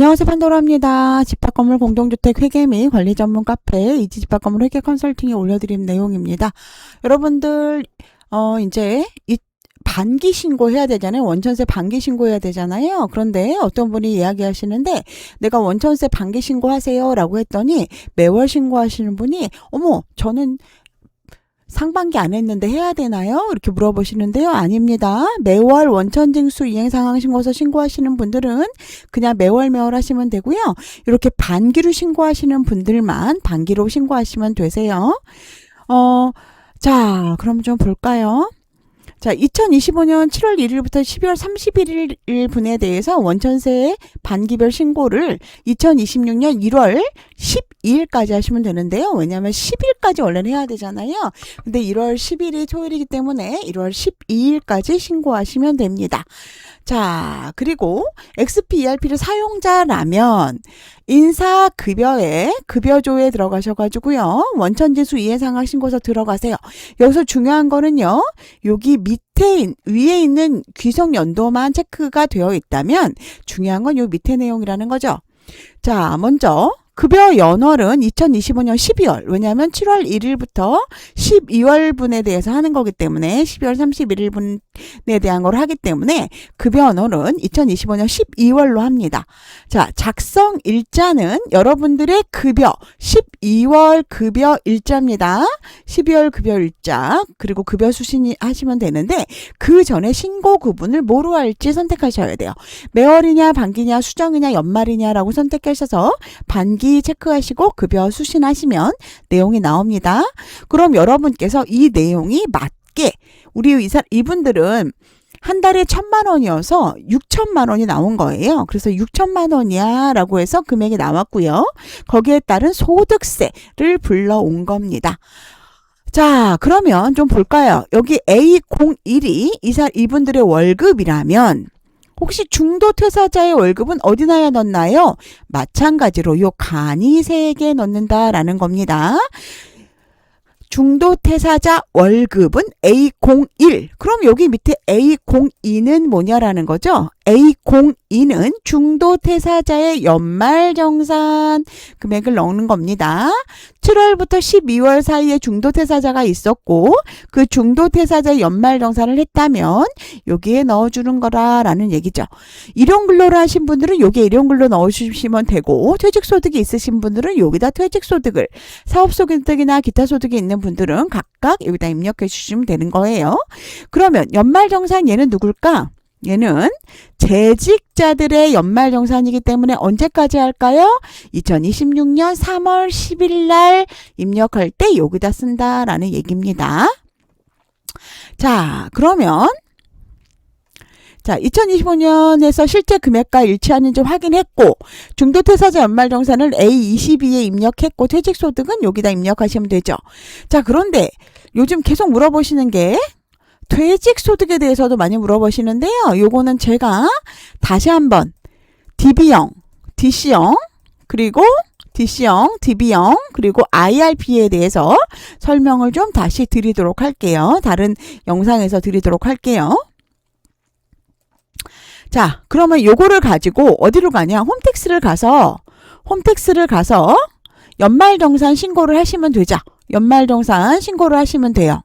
안녕하세요 판도라입니다. 집합건물 공동주택 회계 및 관리 전문 카페 이지 집합건물 회계 컨설팅에 올려드린 내용입니다. 여러분들 어 이제 이 반기 신고해야 되잖아요. 원천세 반기 신고해야 되잖아요. 그런데 어떤 분이 이야기하시는데 내가 원천세 반기 신고하세요라고 했더니 매월 신고하시는 분이 어머 저는 상반기 안 했는데 해야 되나요? 이렇게 물어보시는데요. 아닙니다. 매월 원천징수 이행상황 신고서 신고하시는 분들은 그냥 매월 매월 하시면 되고요. 이렇게 반기로 신고하시는 분들만 반기로 신고하시면 되세요. 어, 자, 그럼 좀 볼까요? 자, 2025년 7월 1일부터 12월 31일 분에 대해서 원천세 반기별 신고를 2026년 1월 12일까지 하시면 되는데요. 왜냐하면 10일까지 원래는 해야 되잖아요. 근데 1월 10일이 토요일이기 때문에 1월 12일까지 신고하시면 됩니다. 자, 그리고 XP ERP를 사용자라면 인사급여에 급여조에 들어가셔가지고요. 원천지수 이해상황 신고서 들어가세요. 여기서 중요한 거는요. 여기 밑에, 있- 위에 있는 귀속 연도만 체크가 되어 있다면 중요한 건 요 밑에 내용이라는 거죠. 자, 먼저 급여 연월은 2025년 12월. 왜냐하면 7월 1일부터 12월 분에 대해서 하는 거기 때문에 12월 31일 분에 대한 걸 하기 때문에 급여 연월은 2025년 12월로 합니다. 자, 작성 일자는 여러분들의 급여 12월 급여 일자입니다. 12월 급여 일자 그리고 급여 수신이 하시면 되는데 그 전에 신고 구분을 뭐로 할지 선택하셔야 돼요. 매월이냐 반기냐 수정이냐 연말이냐라고 선택하셔서 반기 체크하시고 급여 수신하시면 내용이 나옵니다. 그럼 여러분께서 이 내용이 맞게 우리 이사 이분들은 한 달에 천만 원이어서 육천만 원이 나온 거예요. 그래서 육천만 원이야 라고 해서 금액이 나왔고요. 거기에 따른 소득세를 불러온 겁니다. 자, 그러면 좀 볼까요? 여기 A01이 이사 이분들의 월급이라면 혹시 중도 퇴사자의 월급은 어디 놔야 넣나요? 마찬가지로 요 간이세에게 넣는다라는 겁니다. 중도 퇴사자 월급은 A01. 그럼 여기 밑에 A02는 뭐냐라는 거죠? A02는 중도 퇴사자의 연말정산 금액을 넣는 겁니다. 7월부터 12월 사이에 중도 퇴사자가 있었고 그 중도 퇴사자 연말정산을 했다면 여기에 넣어주는 거라라는 얘기죠. 일용근로를 하신 분들은 여기에 일용근로 넣어주시면 되고 퇴직소득이 있으신 분들은 여기다 퇴직소득을 사업소득이나 기타 소득이 있는 분들은 각각 여기다 입력해 주시면 되는 거예요. 그러면 연말정산 얘는 누굴까? 얘는 재직자들의 연말정산이기 때문에 언제까지 할까요? 2026년 3월 10일 날 입력할 때 여기다 쓴다라는 얘기입니다. 자, 그러면 자, 2025년에서 실제 금액과 일치하는지 확인했고 중도퇴사자 연말정산을 A22에 입력했고 퇴직소득은 여기다 입력하시면 되죠. 자, 그런데 요즘 계속 물어보시는 게 퇴직 소득에 대해서도 많이 물어보시는데요. 요거는 제가 다시 한번 DB형, DC형, 그리고 DC형, DB형, 그리고 IRP에 대해서 설명을 좀 다시 드리도록 할게요. 다른 영상에서 드리도록 할게요. 자, 그러면 요거를 가지고 어디로 가냐? 홈택스를 가서, 홈택스를 가서 연말정산 신고를 하시면 되죠. 연말정산 신고를 하시면 돼요.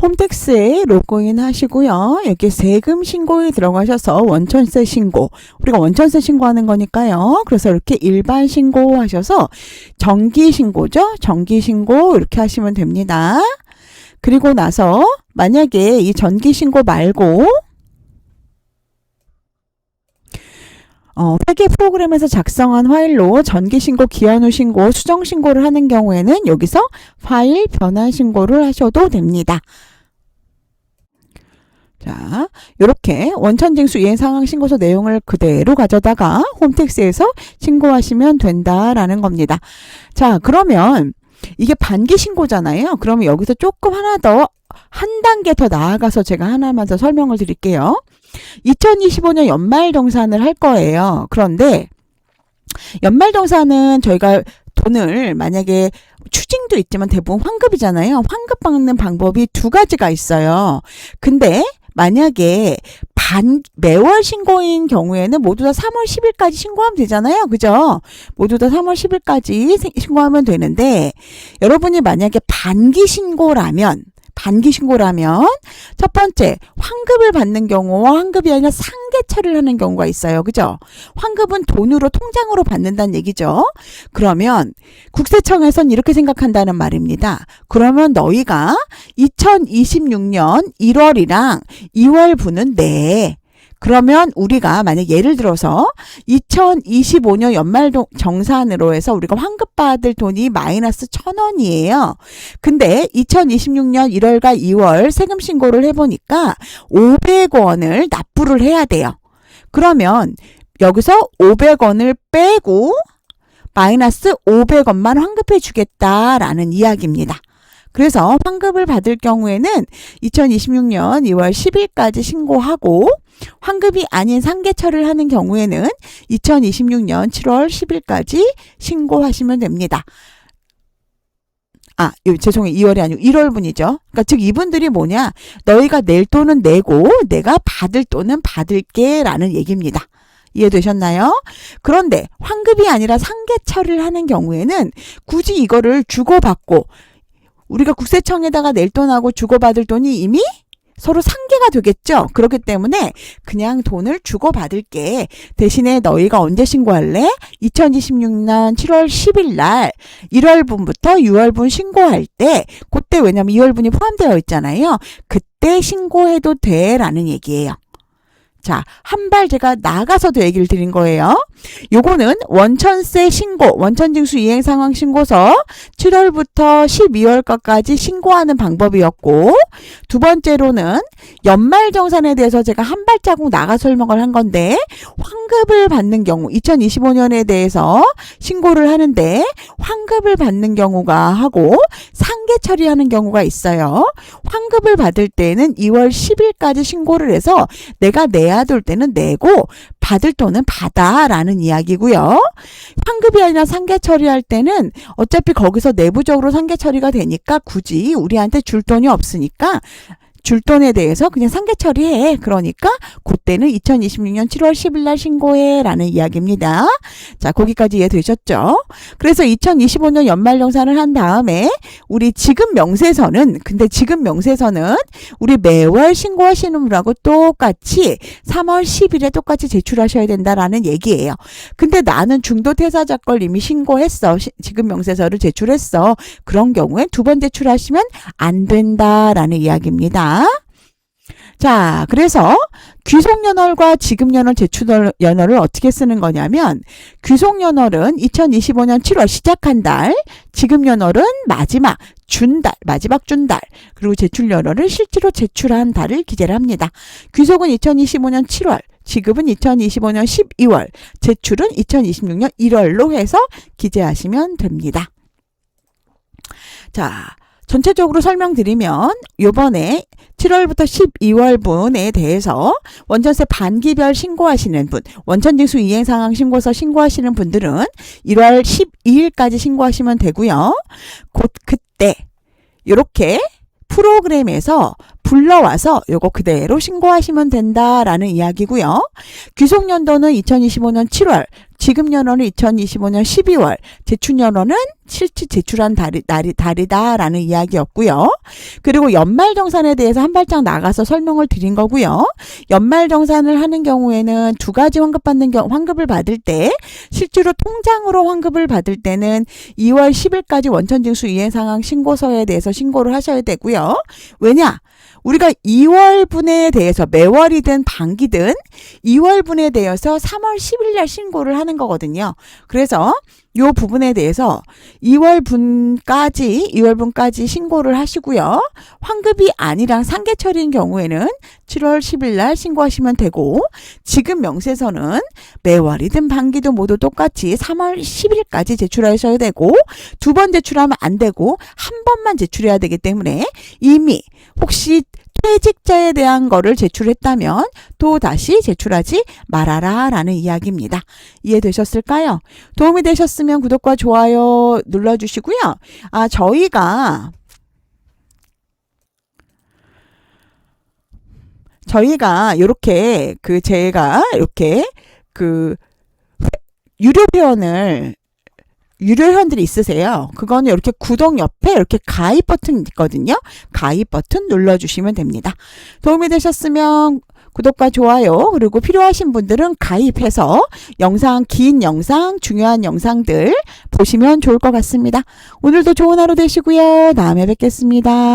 홈택스에 로그인 하시고요. 여기 세금 신고에 들어가셔서 원천세 신고. 우리가 원천세 신고하는 거니까요. 그래서 이렇게 일반 신고 하셔서 정기 신고죠. 정기 신고 이렇게 하시면 됩니다. 그리고 나서 만약에 이 전기 신고 말고 어, 회계 프로그램에서 작성한 파일로 전기 신고, 기한 후 신고, 수정 신고를 하는 경우에는 여기서 파일 변환 신고를 하셔도 됩니다. 자, 이렇게 원천징수 상황 신고서 내용을 그대로 가져다가 홈택스에서 신고하시면 된다라는 겁니다. 자, 그러면 이게 반기 신고잖아요. 그러면 여기서 조금 하나 더 한 단계 더 나아가서 제가 하나만 더 설명을 드릴게요. 2025년 연말정산을 할 거예요. 그런데 연말정산은 저희가 돈을 만약에 추징도 있지만 대부분 환급이잖아요. 환급 받는 방법이 두 가지가 있어요. 근데 만약에 반 매월 신고인 경우에는 모두 다 3월 10일까지 신고하면 되잖아요. 그죠? 모두 다 3월 10일까지 신고하면 되는데 여러분이 만약에 반기 신고라면 반기 신고라면 첫 번째 환급을 받는 경우와 환급이 아니라 상계처리를 하는 경우가 있어요. 그죠? 환급은 돈으로 통장으로 받는다는 얘기죠. 그러면 국세청에선 이렇게 생각한다는 말입니다. 그러면 너희가 2026년 1월이랑 2월 분은 내. 그러면 우리가 만약 예를 들어서 2025년 연말 동- 정산으로 해서 우리가 환급받을 돈이 마이너스 천 원이에요. 근데 2026년 1월과 2월 세금 신고를 해보니까 500원을 납부를 해야 돼요. 그러면 여기서 500원을 빼고 마이너스 500원만 환급해 주겠다라는 이야기입니다. 그래서 환급을 받을 경우에는 2026년 2월 10일까지 신고하고 환급이 아닌 상계처를 하는 경우에는 2026년 7월 10일까지 신고하시면 됩니다. 아, 요, 죄송해요. 2월이 아니고 1월분이죠. 그러니까 즉 이분들이 뭐냐? 너희가 낼 돈은 내고 내가 받을 돈은 받을게라는 얘기입니다. 이해되셨나요? 그런데 환급이 아니라 상계처리를 하는 경우에는 굳이 이거를 주고받고 우리가 국세청에다가 낼 돈하고 주고받을 돈이 이미 서로 상계가 되겠죠. 그렇기 때문에 그냥 돈을 주고받을게. 대신에 너희가 언제 신고할래? 2026년 7월 10일 날 1월분부터 6월분 신고할 때 그때 왜냐면 2월분이 포함되어 있잖아요. 그때 신고해도 돼라는 얘기예요. 자, 한 발 제가 나가서도 얘기를 드린 거예요. 요거는 원천세 신고, 원천징수 이행 상황 신고서 7월부터 12월까지 신고하는 방법이었고, 두 번째로는 연말정산에 대해서 제가 한 발자국 나가 설명을 한 건데, 환급을 받는 경우, 2025년에 대해서 신고를 하는데, 환급을 받는 경우가 하고, 상계 처리하는 경우가 있어요. 환급을 받을 때는 2월 10일까지 신고를 해서 내가 내야 될 때는 내고 받을 돈은 받아라는 이야기고요. 환급이 아니라 상계 처리할 때는 어차피 거기서 내부적으로 상계 처리가 되니까 굳이 우리한테 줄 돈이 없으니까 줄 돈에 대해서 그냥 상계 처리해. 그러니까 그때는 2026년 7월 10일 날 신고해 라는 이야기입니다. 자, 거기까지 이해되셨죠? 그래서 2025년 연말 정산을 한 다음에 우리 지금 명세서는 근데 지금 명세서는 우리 매월 신고하시는 분하고 똑같이 3월 10일에 똑같이 제출하셔야 된다라는 얘기예요. 근데 나는 중도 퇴사자 걸 이미 신고했어. 시- 지금 명세서를 제출했어. 그런 경우에 두 번 제출하시면 안 된다라는 이야기입니다. 자, 그래서 귀속연월과 지급연월 제출연월을 어떻게 쓰는 거냐면 귀속연월은 2025년 7월 시작한 달, 지급연월은 마지막 준달, 마지막 준달, 그리고 제출연월을 실제로 제출한 달을 기재를 합니다. 귀속은 2025년 7월, 지급은 2025년 12월, 제출은 2026년 1월로 해서 기재하시면 됩니다. 자, 전체적으로 설명드리면 요번에 7월부터 12월 분에 대해서 원전세 반기별 신고하시는 분, 원천징수 이행 상황 신고서 신고하시는 분들은 1월 12일까지 신고하시면 되고요. 곧 그때 요렇게 프로그램에서 불러와서 요거 그대로 신고하시면 된다라는 이야기고요. 귀속연도는 2025년 7월, 지급 연원은 2025년 12월, 제출 연원은 실제 제출한 달이, 날이, 달이다라는 이야기였고요. 그리고 연말정산에 대해서 한 발짝 나가서 설명을 드린 거고요. 연말정산을 하는 경우에는 두 가지 환급 받는 경우, 환급을 받을 때 실제로 통장으로 환급을 받을 때는 2월 10일까지 원천징수 이행 상황 신고서에 대해서 신고를 하셔야 되고요. 왜냐? 우리가 2월 분에 대해서 매월이든 반기든 2월 분에 대해서 3월 10일 날 신고를 하는 거거든요. 그래서 요 부분에 대해서 2월 분까지 2월 분까지 신고를 하시고요. 환급이 아니라 상계 처리인 경우에는 7월 10일 날 신고하시면 되고 지금 명세서는 매월이든 반기든 모두 똑같이 3월 10일까지 제출하셔야 되고 두 번 제출하면 안 되고 한 번만 제출해야 되기 때문에 이미 혹시 퇴직자에 대한 거를 제출했다면 또 다시 제출하지 말아라 라는 이야기입니다. 이해되셨을까요? 도움이 되셨으면 구독과 좋아요 눌러주시고요. 아, 저희가 저희가 이렇게 그 제가 이렇게 그 유료 회원을 유료 회원들이 있으세요. 그거는 이렇게 구독 옆에 이렇게 가입 버튼 있거든요. 가입 버튼 눌러주시면 됩니다. 도움이 되셨으면 구독과 좋아요 그리고 필요하신 분들은 가입해서 영상 긴 영상 중요한 영상들 보시면 좋을 것 같습니다. 오늘도 좋은 하루 되시고요. 다음에 뵙겠습니다.